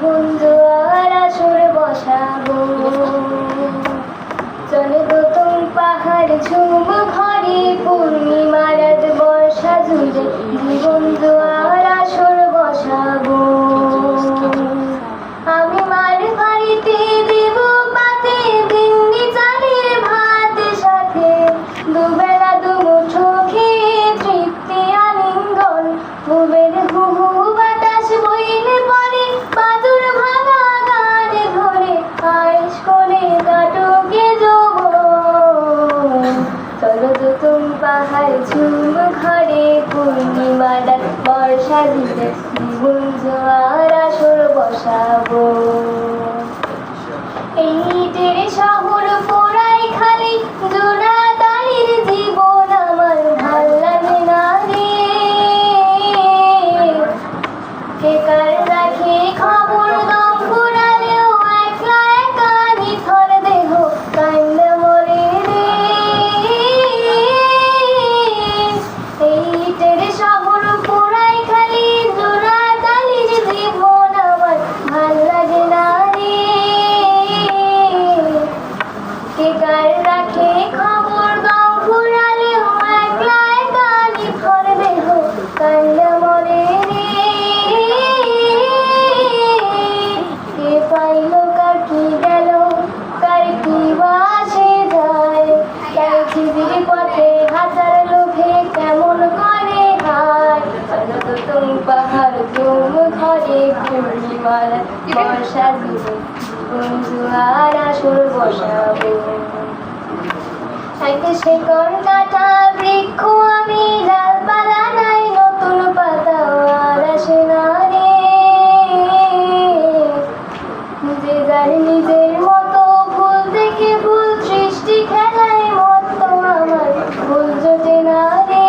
জীবন আর আসর বসাবো। চলে নতুন পাহাড় ঝুম ঘরে পূর্ণিমা রাত বর্ষা জুড়ে জীবন পাহাড় ঝুম ঘরে পূর্ণিমা ডাক বর্ষা দিতে গুঞ্জ আর আসর বসাবো। বর্ষা দিবে আর আসর বসাবো এক কাটা বৃক্ষ, আমি ডালপালা নাই নতুন পাতা আর আসে না রে। যে যার নিজের মতো, ভুল থেকে ভুল সৃষ্টি খেলায় মতো আমার ভুল জোটে না রে।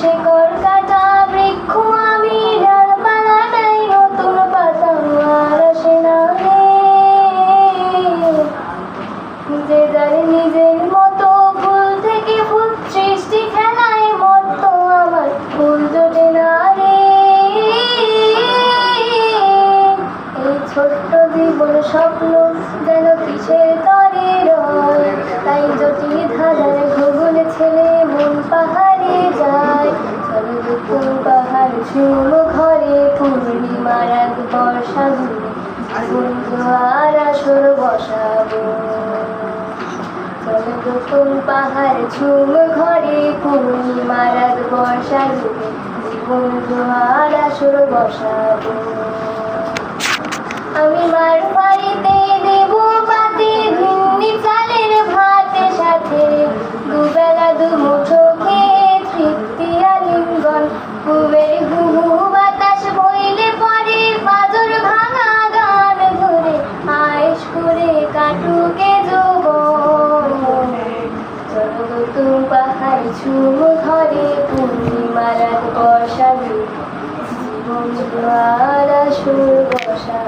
শেকড় আমি নতুন পাতা আর নিজের মতো ভুল থেকে ভুল সৃষ্টি খেলায় আমার ভুল জোটে না রে। এই ছোট্ট জীবন স্বপ্ন যেন কিসের তরে রয়, তাই জটিল ধারার বর্ষা জুড়ে জীবন জোয়ার আসর বসাবো চলো দুপুর পাহাড় ঝুম ঘরে পূর্ণিমার বর্ষা জুড়ে জীবন জোয়ার আসর বসাবো আমি মার বাড়িতে বর্ষা জুড়ে জীবন জোয়ার বসা